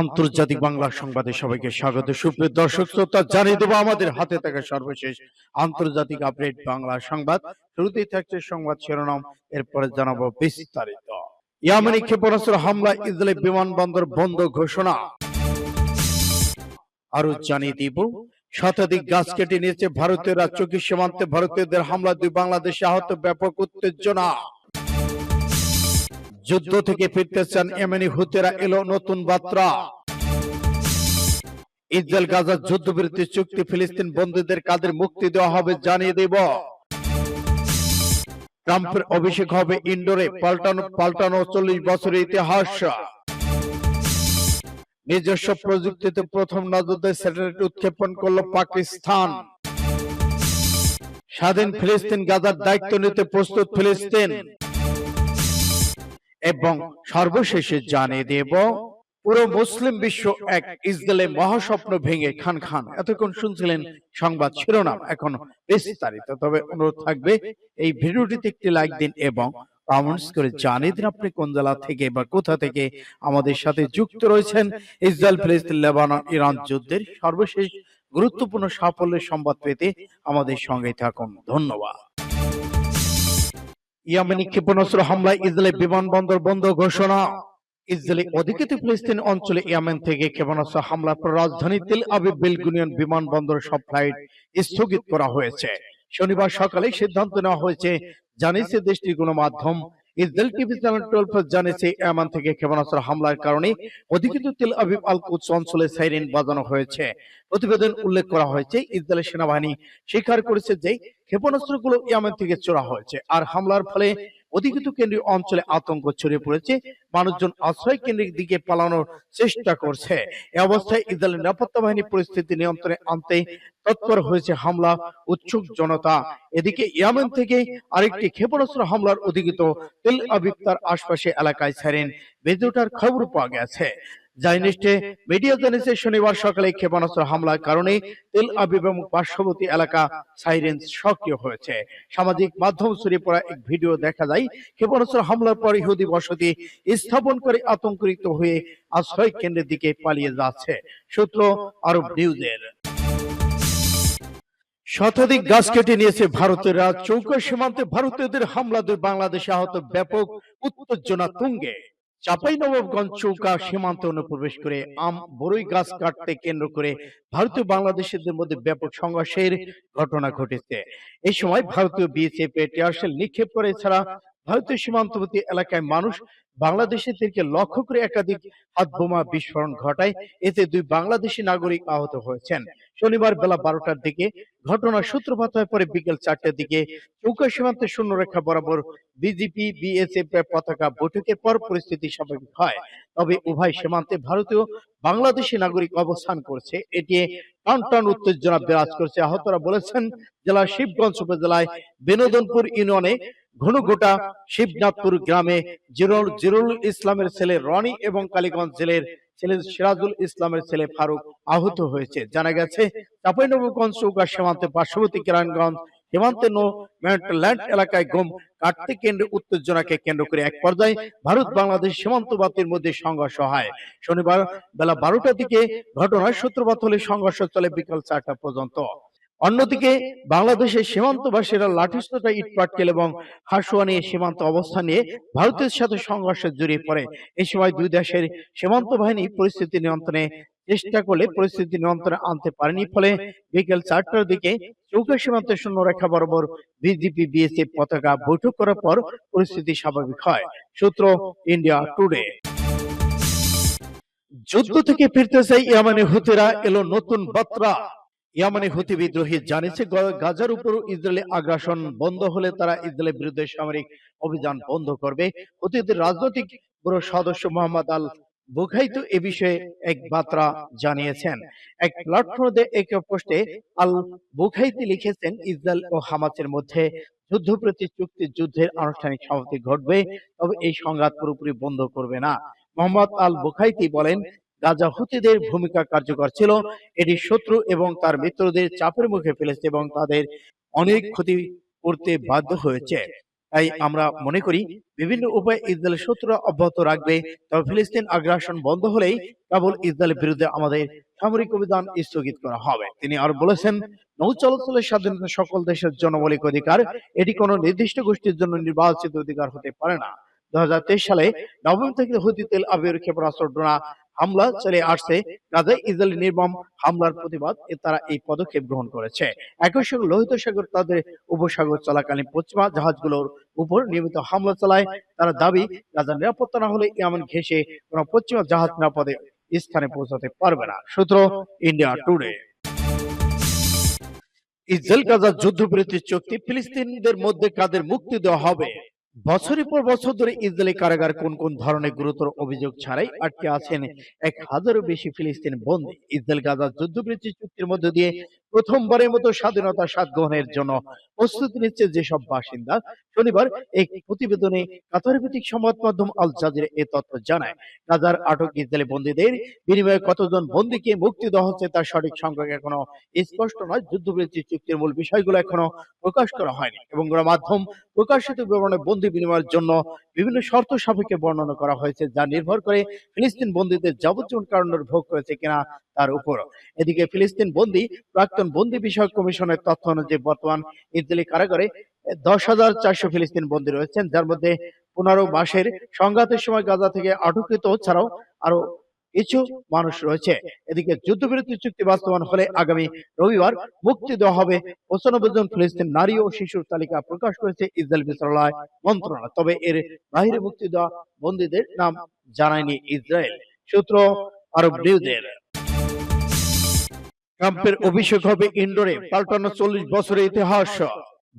আন্তর্জাতিক বাংলা সংবাদে সবাইকে স্বাগত। সুপ্রিয় দর্শক শ্রোতা জানিয়ে দেবো আমাদের হাতে থাকা সর্বশেষ আন্তর্জাতিক আপডেট বাংলা সংবাদ। শুরুতেই থাকছে সংবাদ শিরোনাম এরপরে জানাব বিস্তারিত। ইয়ামানি ক্ষেপণাস্ত্র হামলা ইসরায়েল বিমানবন্দর বন্ধ ঘোষণা। আরও জানিয়ে দিব শতাধিক গাছ কেটে নিয়েছে ভারতীয় রাজ্যকে সীমান্তে ভারতীয়দের হামলা দুই বাংলাদেশে আহত ব্যাপক উত্তেজনা। যুদ্ধ থেকে ফিরতে চান এমনি হুতেরা এলো নতুন বার্তা ইসরায়েল গাজার যুদ্ধবিরতি চুক্তি ফিলিস্তিন বন্দীদের কাদের মুক্তি দেওয়া হবে জানিয়ে দেব। ট্রাম্পের অভিষেক হবে ইন্ডোরে পাল্টানো পাল্টানো চল্লিশ বছরের ইতিহাস। নিজস্ব প্রযুক্তিতে প্রথম নজরদে স্যাটেলাইট উৎক্ষেপণ করল পাকিস্তান। স্বাধীন ফিলিস্তিন গাজার দায়িত্ব নিতে প্রস্তুত ফিলিস্তিন। এবং সর্বশেষে জানিয়ে দেব, পুরো মুসলিম বিশ্ব এক ইসরায়েলের মহাস্বপ্ন ভেঙে খান খান। এতক্ষণ শুনছিলেন সংবাদ শিরোনাম, এখন বিস্তারিত। তবে অনুরোধ থাকবে, এই ভিডিওটিতে একটি লাইক দিন এবং কমেন্টস করে জানিয়ে দিন আপনি কোন জেলা থেকে বা কোথা থেকে আমাদের সাথে যুক্ত রয়েছেন। ইসরায়েল, ফিলিস্তিন, লেবানন, ইরান যুদ্ধের সর্বশেষ গুরুত্বপূর্ণ সাফল্যের সংবাদ পেতে আমাদের সঙ্গে থাকুন। ধন্যবাদ। ইয়ামেনি ক্ষেপণাস্ত্র হামলায় ইসরায়েল বিমানবন্দর বন্ধ ঘোষণা। ইসরায়েলি অধিকৃত ফিলিস্তিন অঞ্চলে ইয়ামেন থেকে ক্ষেপণাস্ত্র হামলার পর রাজধানী তেল আবিব বেলগুনিয়ন বিমানবন্দর সব ফ্লাইট স্থগিত করা হয়েছে। শনিবার সকালে সিদ্ধান্ত নেওয়া হয়েছে, জানিয়েছে দেশটির গণমাধ্যম। ইসরায়েল টিভি চ্যানেল টুয়েলভ জানিয়েছে ইয়ামান থেকে ক্ষেপণাস্ত্র হামলার কারণে অধিকৃত তেল আবিব আল কুদস অঞ্চলে সাইরেন বাজানো হয়েছে। প্রতিবেদন উল্লেখ করা হয়েছে ইসরায়েলের সেনাবাহিনী স্বীকার করেছে যে ক্ষেপণাস্ত্রগুলো ইয়ামেন থেকে চোরা হয়েছে আর হামলার ফলে অধিকৃত কেন্দ্রীয় অঞ্চলে আতঙ্ক ছড়িয়ে পড়েছে, মানুষজন আশ্রয় কেন্দ্রের দিকে পালানোর চেষ্টা করছে। এ অবস্থায় ইসরায়েলের নিরাপত্তা বাহিনী পরিস্থিতি নিয়ন্ত্রণে আনতে তৎপর হয়েছে হামলা, উৎসুক জনতা। এদিকে ইয়ামেন থেকে আরেকটি ক্ষেপণাস্ত্র হামলার অধিকৃত তেল আবিব আশপাশে এলাকায় ছাড়েন। বেজে খবর পাওয়া গেছে। জাইনিস্টে মিডিয়া জানিয়েছে শনিবার সকালে ক্ষেপণাস্ত্র হামলার কারণে তেল আবিব এবং পার্শ্ববর্তী এলাকা সাইরেন সক্রিয় হয়েছে। সামাজিক মাধ্যম ছড়িয়ে পড়া এক ভিডিও দেখা যায় ক্ষেপণাস্ত্র হামলার পর ইহুদি বসতি স্থাপন করে আতঙ্কিত হয়ে আশ্রয় কেন্দ্রের দিকে পালিয়ে যাচ্ছে। সূত্র আরব নিউজের। শতাধিক গাছ কেটে নিয়েছে ভারতের রাজ চৌকা সীমান্তে। ভারতীয়দের হামলা দুই বাংলাদেশে আহত ব্যাপক উত্তেজনা তুঙ্গে। চাপাই নবাবগঞ্জ চৌকা সীমান্তে অনুপ্রবেশ করে আম বড়ই গাছ কাটতে কেন্দ্র করে ভারতীয় বাংলাদেশিদের মধ্যে ব্যাপক সংঘর্ষের ঘটনা ঘটেছে। এই সময় ভারতীয় বিএসএফ টিয়ারশেল নিক্ষেপ করে এছাড়া ভারতীয় সীমান্তবর্তী এলাকায় মানুষ বাংলাদেশের বাংলাদেশিদেরকে লক্ষ্য করে একাধিক হাত বোমা বিস্ফোরণ ঘটায়। এতে দুই বাংলাদেশি নাগরিক আহত হয়েছেন। শনিবার বেলা বারোটার দিকে ঘটনার সূত্রপাত হয় পরে বিকেল চারটার দিকে। চৌকা সীমান্তে শূন্যরেখা বরাবর বিজেপি, বিএসএফ পতাকা বৈঠকের পর পরিস্থিতি স্বাভাবিক হয়। তবে উভয় সীমান্তে ভারতীয়, বাংলাদেশি নাগরিক অবস্থান করছে। এটি টান টান উত্তেজনা বিরাজ করছে। আহতরা বলেছেন জেলা শিবগঞ্জ উপজেলায় বিনোদনপুর ইউনিয়নে ঘনঘোটা শিবনাথপুর গ্রামে জিরুল জিরুল ইসলামের ছেলে রনি এবং কালীগঞ্জ জেলের ছেলে সিরাজুল ইসলামের ছেলে ফারুক আহত হয়েছে। জানা গেছে, চাপাইনবাবগঞ্জ চৌকা সীমান্তে পার্শ্ববর্তী কিরানগঞ্জ সীমান্তে নো ল্যান্ড এলাকায় গম কাটতে কেন্দ্রে উত্তেজনাকে কেন্দ্র করে এক পর্যায়ে ভারত বাংলাদেশ সীমান্তবাসীর মধ্যে সংঘর্ষ হয়। শনিবার বেলা বারোটার দিকে ঘটনার সূত্রপাত হলে সংঘর্ষ চলে বিকাল চারটা পর্যন্ত। অন্যদিকে বাংলাদেশের সীমান্তবাসীরা লাঠিসোঁটা, ইটপাটকেল এবং হাসুয়া নিয়ে সীমান্ত অবস্থান নিয়ে ভারতের সাথে সংঘর্ষে জড়িয়ে পড়ে। এই সময় দুই দেশের সীমান্ত বাহিনী পরিস্থিতি নিয়ন্ত্রণে চেষ্টা করলে পরিস্থিতি নিয়ন্ত্রণে আনতে পারেনি। ফলে বিকেল চারটার দিকে চৌকা সীমান্তে শূন্য রেখা বরাবর বিজেপি, বিএসএফ পতাকা বৈঠক করার পর পরিস্থিতি স্বাভাবিক হয়। সূত্র ইন্ডিয়া টুডে। যুদ্ধ থেকে ফিরতে চাই ইয়ামানি হুতেরা, এলো নতুন বার্তা ইয়ামানি হুতি বিদ্রোহী জানিয়েছে গাজার উপর ইসরায়েলি আগ্রাসন বন্ধ হলে তারা ইসরায়েলের বিরুদ্ধে সামরিক অভিযান বন্ধ করবে। হুতিদের রাজনৈতিক ব্যুরো সদস্য মোহাম্মদ আল বুখাইতু এ বিষয়ে এক বার্তা জানিয়েছেন। এক প্ল্যাটফর্মে এক পোস্টে আল বুখাইতি লিখেছেন, ইসরায়েল ও হামাসের মধ্যে যুদ্ধপ্রতি চুক্তি যুদ্ধের আনুষ্ঠানিক সমাপ্তি ঘটবে, তবে এই সংঘাত পুরোপুরি বন্ধ করবে না। মোহাম্মদ আল বুখাইতি বলেন গাজা হুতিদের ভূমিকা কার্যকর ছিল। এটি শত্রু এবং তার মিত্রদের চাপের মুখে ফেলেছে এবং তাদের অনেক ক্ষতি করতে বাধ্য হয়েছে। তাই আমরা মনে করি, বিভিন্ন উপায়ে ইসরায়েল শত্রুরা অব্যাহত রাখবে, তবে ফিলিস্তিন আগ্রাসন বন্ধ হলেই কেবল ইসরায়েলের বিরুদ্ধে আমাদের সামরিক অভিযান স্থগিত করা হবে। তিনি আর বলেছেন নৌ চলাচলের স্বাধীনতা সকল দেশের জনমৌলিক অধিকার, এটি কোনো নির্দিষ্ট গোষ্ঠীর জন্য নির্বাচিত অধিকার হতে পারে না। দু হাজার তেইশ সালে নবম থেকে হুতি তেল আবির ক্ষেপণাস্ত্র ড্রোনা হামলা চলে আসছে। গাজায় ইসরায়েলি নির্মম হামলার প্রতিবাদ তারা এই পদক্ষেপ গ্রহণ করেছে। একই সঙ্গে লোহিত সাগর তাদের উপসাগর চলাকালীন পশ্চিমা জাহাজগুলোর উপর নিয়মিত হামলা চালায়। তারা দাবি গাজার নিরাপত্তা না হলে ইয়ামান ঘেঁষে কোনো পশ্চিমা জাহাজ নিরাপদে স্থানে পৌঁছাতে পারবে না। সূত্র ইন্ডিয়া টুডে। ইসরায়েল গাজা যুদ্ধবিরতি চুক্তি ফিলিস্তিনিদের মধ্যে কাদের মুক্তি দেওয়া হবে? বছরের পর বছর ধরে ইসরায়েলি কারাগার কোন কোন ধরনের গুরুতর অভিযোগ ছাড়াই আটকে আছেন এক হাজারও বেশি ফিলিস্তিন বন্দী। ইসরায়েল গাজা যুদ্ধবিরতি চুক্তির মধ্য দিয়ে প্রথমবারের মতো স্বাধীনতা স্বাদ গ্রহণের জন্য প্রস্তুতি নিচ্ছে যেসব বাসিন্দা। শনিবার এক প্রতিবেদনে কাতার ভিত্তিক সংবাদ মাধ্যম আল জাজির এ তথ্য জানায় গাজার আটক ইসরায়েলি বন্দীদের বিনিময়ে কতজন বন্দীকে মুক্তি দেওয়া হচ্ছে তার সঠিক সংখ্যা এখনও স্পষ্ট নয়। যুদ্ধবিরতি চুক্তির মূল বিষয়গুলো এখনও প্রকাশ করা হয়নি এবং গণমাধ্যম প্রকাশিত বিবরণে বন্দী বিনিময়ের জন্য বিভিন্ন শর্ত সাপেক্ষে বর্ণনা করা হয়েছে, যা নির্ভর করে ফিলিস্তিন বন্দীদের যাবজ্জীবন কারণের ভোগ করেছে কিনা তার উপর এদিকে ফিলিস্তিন বন্দী প্রাক্তন বন্দি বিষয়ক কমিশনের তথ্য অনুযায়ী বর্তমান ইসরায়েলি কারাগারে দশ হাজার চারশো ফিলিস্তিন বন্দী রয়েছেন, যার মধ্যে পনেরো মাসের সংঘাতের সময় গাজা থেকে আটকৃত ছাড়াও আরও কিছু মানুষ রয়েছে। এদিকে যুদ্ধবিরতি চুক্তি বাস্তবায়ন হলে আগামী রবিবার মুক্তি দেওয়া হবে। পঁচানব্বই জন ফিলিস্তিন নারী ও শিশুর তালিকা প্রকাশ করেছে ইসরায়েল বিচারালয় মন্ত্রণালয়। তবে এর বাইরে মুক্তি দেওয়া বন্দীদের নাম জানায়নি ইসরায়েল। সূত্র আরব নিউজের। ট্রাম্পের অভিষেক হবে ইন্ডোরে পাল্টানো চল্লিশ বছরের ইতিহাস।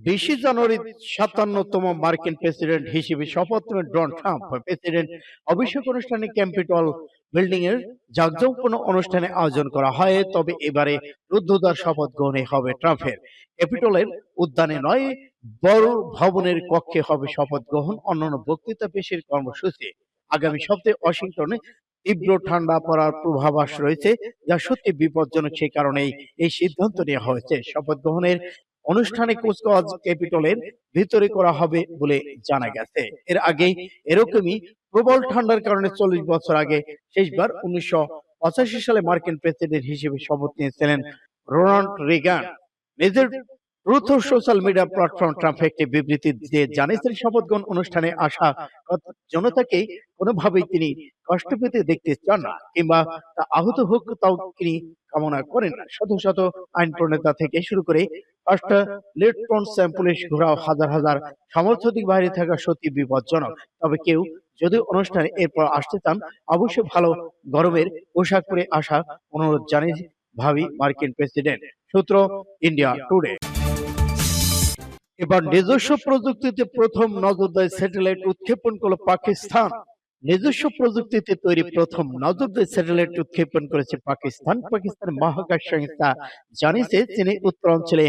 বিশে জানুয়ারি সাতান্নতম মার্কিন প্রেসিডেন্ট হিসেবে শপথ নেবেন ডোনাল্ড ট্রাম্প। প্রেসিডেন্ট অভিষেক অনুষ্ঠানে ক্যাপিটল বিল্ডিং এর জাঁকজমকপূর্ণ অনুষ্ঠানে আয়োজন করা হয়, তবে এবারে রুদ্ধদ্বার শপথ গ্রহণে হবে ট্রাম্পের। ক্যাপিটলের উদ্যানে নয়, বড় ভবনের কক্ষে হবে শপথ গ্রহণ, অন্যান্য বক্তৃতা, পেশের কর্মসূচি। আগামী সপ্তাহে ওয়াশিংটনে তীব্র ঠান্ডা পড়ার পূর্বাভাস রয়েছে, যা সত্যি বিপজ্জনক সেই কারণেই এই সিদ্ধান্ত নেওয়া হয়েছে। শপথ গ্রহণের অনুষ্ঠানে কুচকাওয়াজ ক্যাপিটলের ভিতরে করা হবে বলে জানা গেছে। এর আগে এরকমই প্রবল ঠান্ডার কারণে চল্লিশ বছর আগে শেষবার উনিশশো পঁচাশি সালে মার্কিন প্রেসিডেন্ট হিসেবে শপথ নিয়েছিলেন রোনাল্ড রিগান। নিজের Truth Social media platform Trump একটি বিবৃতি দিয়ে জানিয়েছেন শপথ গ্রহণ অনুষ্ঠানে আসা জনতাকে কোনোভাবেই তিনি কষ্ট পেতে দেখতে চান না কিংবা তা আহত হোক তাও তিনি কামনা করেন। না শত শত আইন প্রণেতা থেকে শুরু করে পাঁচটা পুলিশ ঘোরাও হাজার হাজার সমর্থদিক বাইরে থাকা সত্যি বিপজ্জনক তবে কেউ যদি অনুষ্ঠানে এরপর আসতে চান, অবশ্যই ভালো গরমের পোশাক পরে আসা অনুরোধ জানিয়ে ভাবি মার্কিন প্রেসিডেন্ট। সূত্র ইন্ডিয়া টুডে। এবার নিজস্ব প্রযুক্তিতে প্রথম নজরদারি স্যাটেলাইট উৎক্ষেপণ করল পাকিস্তান। নিজস্ব প্রযুক্তিতে তৈরি প্রথম নজরদারি স্যাটেলাইট উৎক্ষেপণ করেছে পাকিস্তান। পাকিস্তানের মহাকাশ সংস্থা জানিয়েছে চীনের উত্তরাঞ্চলে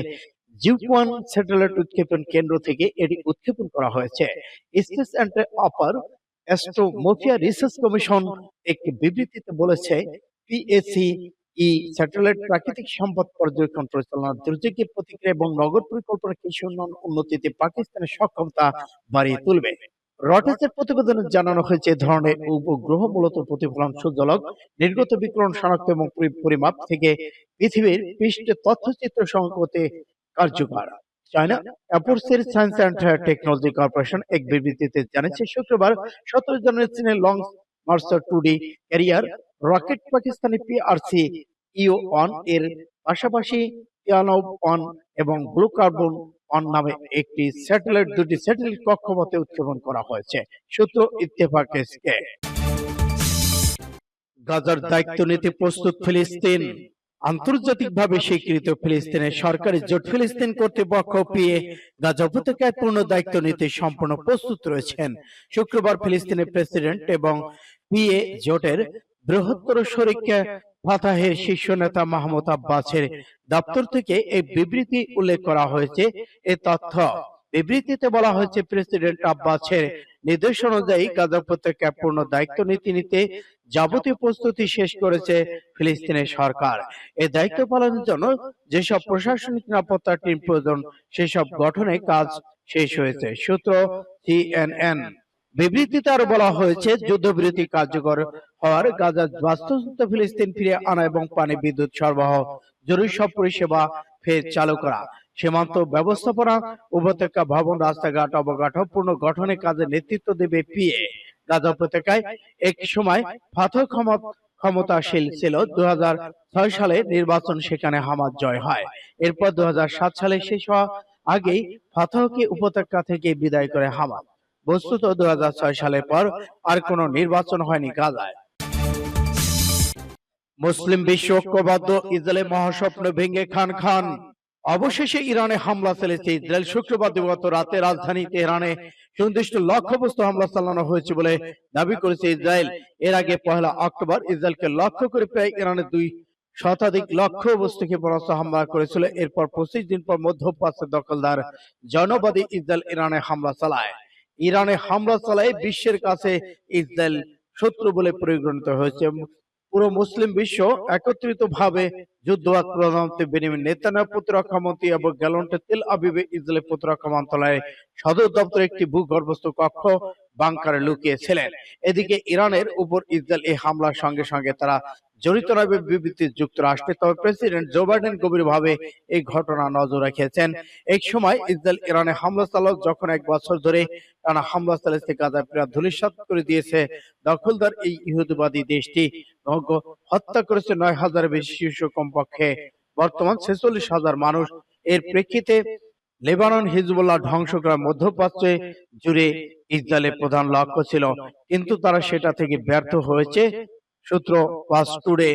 জিউয়ান স্যাটেলাইট উৎক্ষেপণ কেন্দ্র থেকে এটি উৎক্ষেপণ করা হয়েছে। স্পেস অ্যান্ড অপার অ্যাস্ট্রোমোফিয়া রিসার্চ কমিশন একটি বিবৃতিতে বলেছে পিএসি ই স্যাটেলাইট প্রাকৃতিক সম্পদ পর্যবেক্ষণ পরিচালনা দুর্যোগের প্রতিক্রিয়া এবং নগর পরিকল্পনা কৃষি উন্নয়ন উন্নতিতে পাকিস্তানের সক্ষমতা বাড়িয়ে তুলবে রটাসের প্রতিবেদনে জানানো হয়েছে ধরনের উপগ্রহ মূলত প্রতিফলন সূর্যালোক নির্গত বিকিরণ শনাক্ত এবং পরিমাপ থেকে পৃথিবীর পৃষ্ঠে তথ্যচিত্র সংগ্রহ কার্যকর চায়না অ্যাপোর্সের সায়েন্স অ্যান্ড টেকনোলজি কর্পোরেশন এক বিবৃতিতে জানিয়েছে শুক্রবার সতেরো জানুয়ারি চীনের long মার্সার two D carrier rocket Pakistani PRC EO ওয়ানের পাশাপাশি পিয়ানো ওয়ান এবং ব্লু কার্বন ওয়ান নামে একটি স্যাটেলাইট দুটি স্যাটেলাইট কক্ষপথে উৎক্ষেপণ করা হয়েছে। সূত্র ইত্তেফাক এসকে। গাজার দায়িত্ব নিতে প্রস্তুত ফিলিস্তিন। আন্তর্জাতিকভাবে স্বীকৃত ফিলিস্তিনের সরকারি জোট ফিলিস্তিন কর্তৃপক্ষ পিএ গাজা উপত্যকায় পূর্ণ দায়িত্ব নিতে সম্পূর্ণ প্রস্তুত রয়েছেন। শুক্রবার ফিলিস্তিনের প্রেসিডেন্ট এবং পিএ জোটের বৃহত্তর শরিক ফাতাহের শীর্ষ নেতা মাহমুদ আব্বাসের দপ্তর থেকে এই বিবৃতি উল্লেখ করা হয়েছে। এ তথ্য বিবৃতিতে বলা হয়েছে প্রেসিডেন্ট আব্বাসের নির্দেশ অনুযায়ী গাজা উপত্যকায় পূর্ণ দায়িত্ব নীতি নিতে যাবতীয় প্রস্তুতি শেষ করেছে ফিলিস্তিনের সরকার। এই দায়িত্ব পালনের জন্য যেসব প্রশাসনিক নিরাপত্তা টিম প্রয়োজন, সেসব গঠনে কাজ শেষ হয়েছে, সূত্র সিএনএন। বিবৃতিতে আরও বলা হয়েছে, যুদ্ধবিরতি কার্যকর হওয়ার গাজা বাস্তুচ্যুত ফিলিস্তিন ফিরে আনা এবং পানি বিদ্যুৎ সরবরাহ, জরুরি সব পরিষেবা ফের চালু করা, সীমান্ত ব্যবস্থাপনা, উপত্যকা ভবন, রাস্তাঘাট অবকাঠামো পূর্ণ গঠনের কাজে নেতৃত্ব দেবে পিএ। গাজা উপত্যকায় এক সময় ফাথর ক্ষমতাশীল ছিল। দু হাজার ছয় সালে নির্বাচন সেখানে হামাদ জয় হয়। এরপর দু হাজার সাত সালে শেষ হওয়া আগেই ফাতহকে উপত্যকা থেকে বিদায় করে হামাদ। বস্তুত দু সালের পর আর কোনো নির্বাচন হয়নি গাজায়। মুসলিম বিশ্ব ঐক্যবদ্ধ ইসরায়েলের মহাস্বপ্ন ভেঙে খান খান। অবশেষে ইরানে হামলা চলেছে ইসরায়েল। শুক্রবার দিবগত রাতে রাজধানী তেহরানে সুনির্দিষ্ট লক্ষ্যবস্তু হামলা চালানো হয়েছে বলে দাবি করেছে ইসরায়েল। এর আগে পহেলা অক্টোবর ইসরায়েলকে লক্ষ্য করে প্রায় ইরানের দুই শতাধিক লক্ষ্যবস্তুকে পরাস্ত হামলা করেছিল। এরপর পঁচিশ দিন পর মধ্যপ্রাচ্যের দখলদার জনবাদী ইসরায়েল ইরানে হামলা চালায়। ইরানে হামলা চালায় বিশ্বের কাছে ইসরায়েল শত্রু বলে পরিগণিত হয়েছে। পুরো মুসলিম বিশ্ব একত্রিত ভাবে যুদ্ধ প্রধানমন্ত্রী বেনিমিন নেতানা প্রতিরক্ষা মন্ত্রী এবং গ্যালন্টে তেল আবিবে ইসরায়েল প্রতিরক্ষা মন্ত্রণালয়ের সদর দপ্তরে একটি ভূগর্ভস্থ কক্ষ বাংকারে লুকিয়েছিলেন। এদিকে ইরানের উপর ইসরায়েল এই হামলার সঙ্গে সঙ্গে তারা জড়িত রবে বিবৃতি যুক্তরাষ্ট্রে। তবে প্রেসিডেন্ট জো বাইডেন গভীরভাবে এই ঘটনা নজর রেখেছেন। এক সময় ইসরায়েল ইরানে হামলা চালক যখন এক বছর ধরে টানা হামলা চালিয়েছে গাজায় প্রায় ধূলিসাৎ করে দিয়েছে। দখলদার এই ইহুদিবাদী দেশটি হত্যা করেছে। নয় হাজার বেশি শিশু কমপক্ষে বর্তমান ছেচল্লিশ হাজার মানুষ। এর প্রেক্ষিতে লেবানন হিজবুল্লাহ ধ্বংস করা মধ্যপ্রাচ্যে জুড়ে ইসরায়েলের প্রধান লক্ষ্য ছিল। কিন্তু তারা সেটা থেকে ব্যর্থ হয়েছে। সূত্র পাস টুডে